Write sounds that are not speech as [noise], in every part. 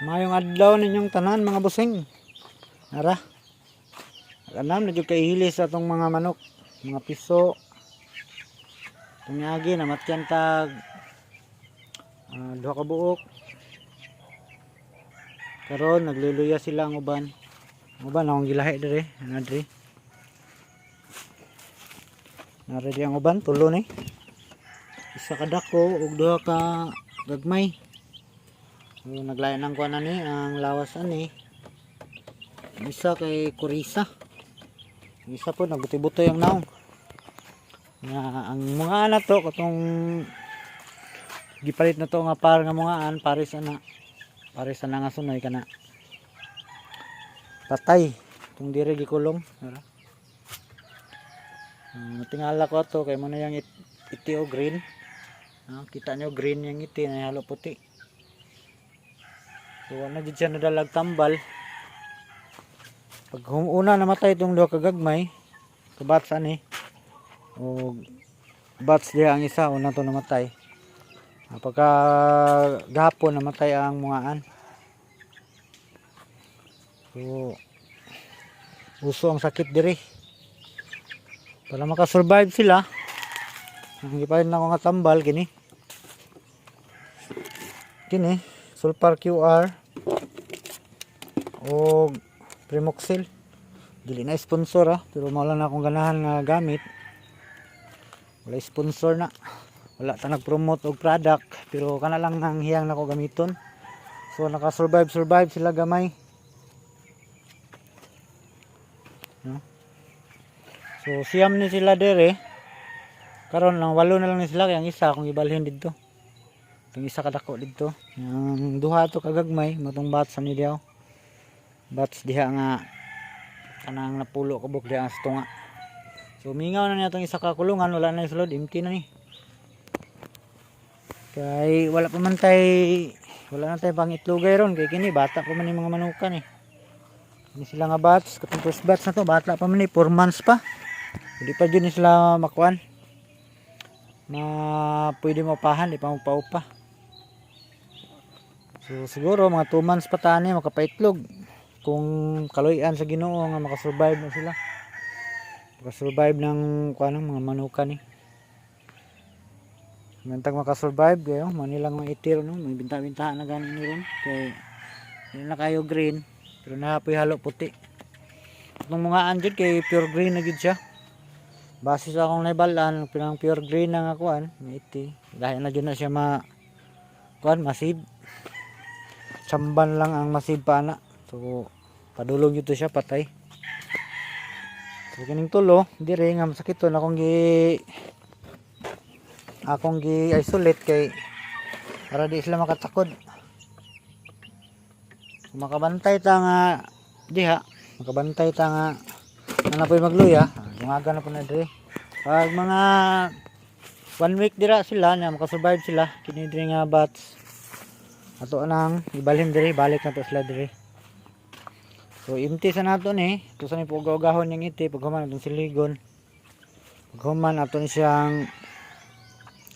Mayong adlaw ninyong tanan mga busing. Nara. Alam na jud kay hilis atong mga manok, mga piso. Tunyagi na matyan tag ah, duha ka buok. Karon nagluluya sila ang uban. Ang uban akong gilahi dire, ana dire. Nara di ang uban tulo ni. Isa ka dako ug duha ka gagmay. So, naglayan ng kuan ani ang lawas ani. Ang Isa kay Kurisa. Ang Isa po naguti-buto yung naong. Nga ang mga anak to katong gipalit na to nga par nga mga an pares ana. Pares ana nga sunoy kana. Patay. Tung dire gikulong. Wala. Uh, tingala ko to kay mo na yung it, iti green. Ah, kita nyo green yung iti na halo puti. So wala gid siya nadalag tambal. Pag una namatay itong duha ka gagmay, kabats ani. O bats diha ang isa una to namatay. Pagka gahapon namatay ang mungaan. So uso ang sakit diri. Para makasurvive sila, ang gipahin na ko nga tambal kini. Kini, sulfur QR o Primoxil. Dili na sponsor ah, pero lang na akong ganahan nga gamit. Wala sponsor na. Wala ta nag-promote og product, pero kana lang ang hiyang nako gamiton. So naka-survive survive sila gamay. No? So siyam ni sila dere. Karon lang walo na lang ni sila kay ang isa kung ibalhin didto. Itong isa kadako didto. Ang duha to kagagmay matong bats ni diaw. Bats diha nga kanang napulo kabuk diha ang tunga. So mingaw na niya itong isa ka kulungan wala na yung sulod empty na ni. Kay wala pa man tay wala na tay pangitlugay ron kay kini bata pa man yung mga manukan eh. Ini sila nga bats, katong first bats na to, bata pa man eh, 4 months pa. Hindi pa dyan sila makuan. Na pwede mapahan, di pa magpaupa. So siguro mga 2 months pa tani makapaitlog. Kung kaloyan sa Ginoo nga makasurvive na sila. Makasurvive ng kuan ng mga manukan eh. Nantag makasurvive kayo, manilang mga itir no, may binta-bintahan na ganin ni ron. Kay yun na kayo green, pero nahapoy halo puti. Itong mga andyan kay pure green na gid siya. Base sa akong naibalan, pinang pure green na nga kuan, iti. Dahil na dyan na siya ma kuan masib. Samban lang ang masib pa na. So padulong yun to siya patay. So kining tulo, dire nga masakit to na akong gi akong gi isolate kay para di sila makatakod. Makabantay ta nga diha, makabantay ta nga na po'y magluya, dumaga na po na dire. Pag mga one week dira sila, na makasurvive sila, kini dire nga bats. Ato nang ibalhin dire, balik na to sila dire. So empty sa nato ni, to sa ni pugahon yung iti, paghuman atong siligon. Paghuman ato ni siyang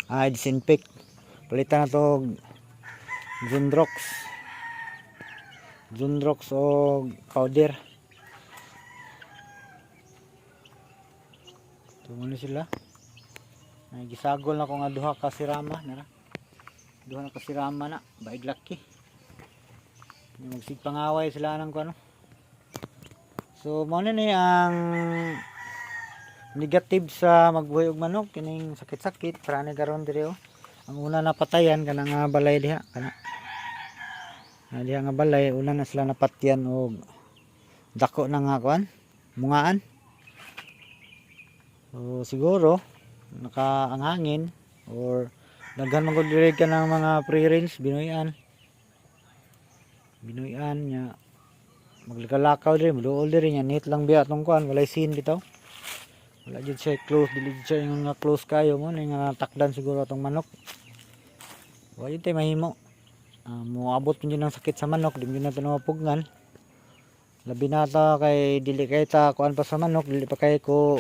ah, disinfect. Palitan na to Zundrox. Zundrox o powder. Ito muna sila. Ay, gisagol na ko nga duha ka sirama. Nara. Duha na ka sirama na. Baig laki. Magsigpangaway sila ng ano. So, mo ni ang negative sa magbuhay og manok kining sakit-sakit para ni karon diri oh. Ang una napatayan kana nga balay diha kana. Na diha nga balay una na sila napatyan og dako na nga kuan mungaan. So siguro naka ang hangin or daghan man gud ka ng mga pre-range binuyan. Binuyan nya maglakaw diri, muduol diri nya net lang biya tong kuan walay sin bitaw. Wala jud siya close dili jud siya nga close kayo mo nga takdan siguro atong manok. Wa jud tay mahimo. Uh, mo abot jud ng sakit sa manok di na to mapugngan labi na ta kay dili kay ta kuan pa sa manok dili pa kay ko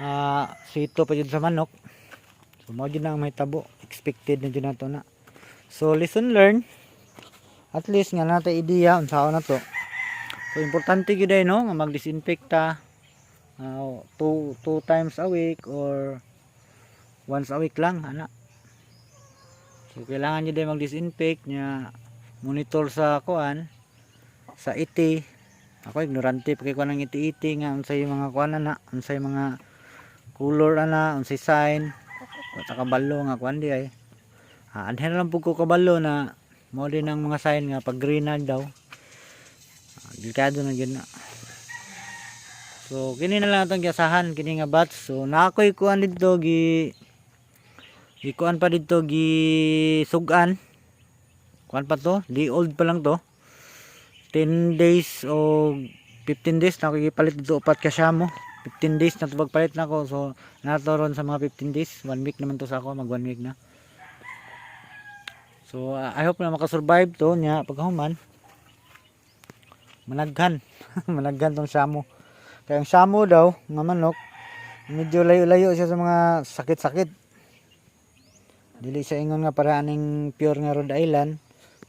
ah sito pa jud sa manok. So mo jud na ang mahitabo expected na jud nato na. So lesson learn at least nga natin ideya unsa na to. So importante gyud ay no? Nga magdisinfekta uh, two, two times a week or once a week lang ana. So kailangan nyo din mag-disinfect nya monitor sa kuan sa iti. Ako ignorante pa kay kuan ng iti-iti nga unsay mga kuan na unsay mga color ana unsay sign at saka kabalo nga kuan di ay. Ah, anhin lang pug ko kabalo na mo din mga sign nga pag green daw. Ah, delikado na gyud na. So kini na lang atong giasahan kini nga batch so naakoy kuan dito gi gi kuan pa dito gi sugan. Kuan pa to di old pa lang to. 10 days o 15 days na gipalit dito upat ka siya mo. 15 days na to pagpalit na ko so nato ron sa mga 15 days. 1 week naman to sa ako mag 1 week na so uh, I hope na makasurvive to nya pagkahuman. Managhan. [laughs] Managhan tong shamo. Kaya ang shamo daw nga manok medyo layo-layo siya sa mga sakit-sakit. Dili siya ingon nga para aning pure nga Rhode Island.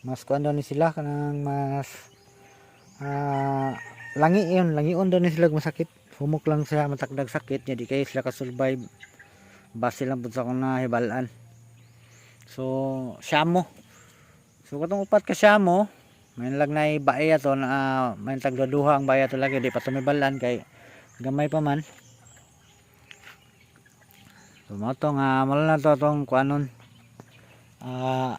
Mas kuan daw ni sila kanang mas ah langi yun. Langion daw ni sila masakit. Humok lang siya matakdag sakit. Nya di kayo sila ka-survive. Base lang po sa akong nahibalaan so syamo so katong upat ka syamo may lang na bae to na ah, may tagduduha ang bae to lagi di pa tumibalan kay gamay pa man. So mo to nga mala na to tong kuanon. Ah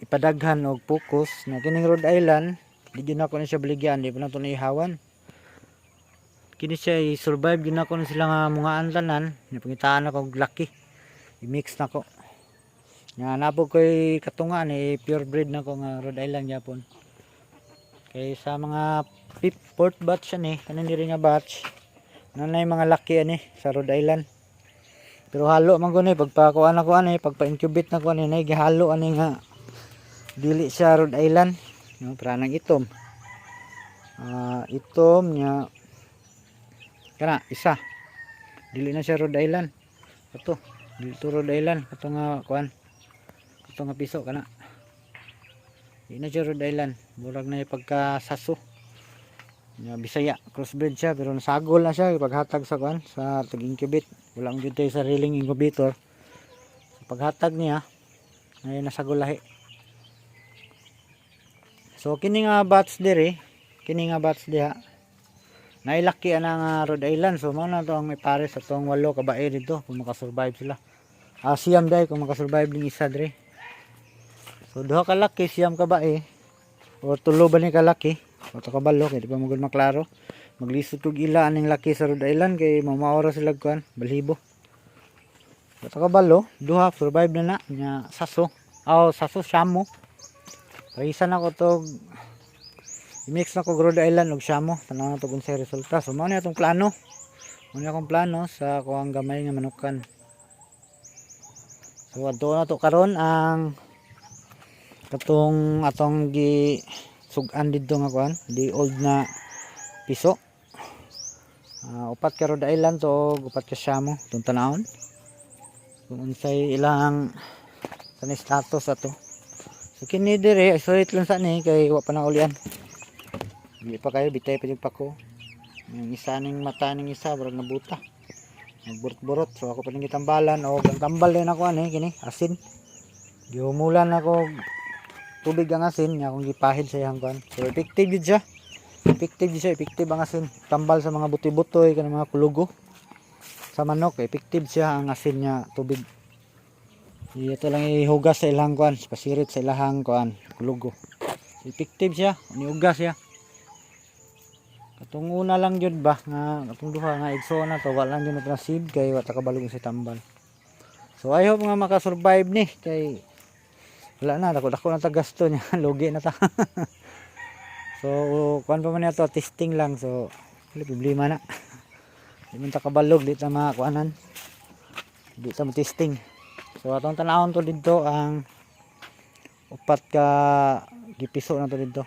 ipadaghan og focus na kining Rhode Island di gyud ako na siya baligyan di pa na to naihawan kini siya i-survive gyud ako na sila nga mga antanan ni pangitaan ako og laki. I-mix na ko nga napo koy katunga ni pure breed na ko nga Rhode Island Japon. Kay sa mga fifth fourth batch yan eh kanin diri nga batch nanay mga laki ani sa Rhode Island. Pero halo man ko ni pagpakuan ako ani pagpa-incubate na ko ani nay gihalo ani nga dili siya Rhode Island. No pranang itom. Ah itom nya kana isa. Dili na siya Rhode Island. Ito dili to Rhode Island. Ito nga kuan ito nga piso kana di na siya Rhode Island. Murag na yung pagkasaso. Nya Bisaya crossbreed siya pero nasagol na siya. Paghatag sa kuan sa tag-incubate wala ang tayo sariling incubator. Sa paghatag niya ay nasagol lahi. So kini nga bats diri. Kini nga bats diha. Nailaki ana nga Rhode Island. So mao na to ang may pare sa tong walo ka bae dito kung makasurvive sila. Ah siyam dai kung makasurvive ning isa diri so duha ka laki siyam ka bae o tulo ba ni ka laki o to kabalo kay di pa magud maklaro? Maglisod og ila aning laki sa Rhode Island kay mamaora sila kuan balhibo o to kabalo duha survive na na nya saso. Aw saso syamo Paisan ako to i-mix na ko Rhode Island ug Shamo tanaw na to kung sa resulta. So mao ni atong plano. Mao ni akong plano sa kuang gamay nga manukan so adto na to karon ang katong atong gi sugan didto nga kuan di old na piso Ah, upat ka Rhode Island to upat ka Shamo tong tanawon kung unsay ilang sa status ato So kini dire isolate lang sa ni kay wa pa na ulian. Hindi pa kayo bitay pa yung pako. Yung isa ning mata ning isa barag nabuta. Nagburot-burot so ako pa ning gitambalan o ang tambal din ako ani kini asin. Gihumulan ako tubig ang asin nya akong gipahid sa iyang kuan. So effective gid siya. Effective gid siya, effective ang asin. Tambal sa mga buti-butoy kanang mga kulugo. Sa manok effective siya ang asin niya tubig. Ito lang ihugas sa ilang kuan, pasirit sa ilang kuan, kulugo. Effective siya, niugas siya. Katong una lang jud ba nga katong duha nga igso na to wala lang jud na seed kay wa ta kabalog sa tambal. So I hope nga maka-survive ni kay wala na dako dako na ta gasto niya, [laughs] lugi na ta. [laughs] so kuan pa man ito testing lang so wala problema na. [laughs] Di man ta kabalog di ta makuanan. Di ta testing. So atong tanawon to dito ang upat ka gipiso na to dito.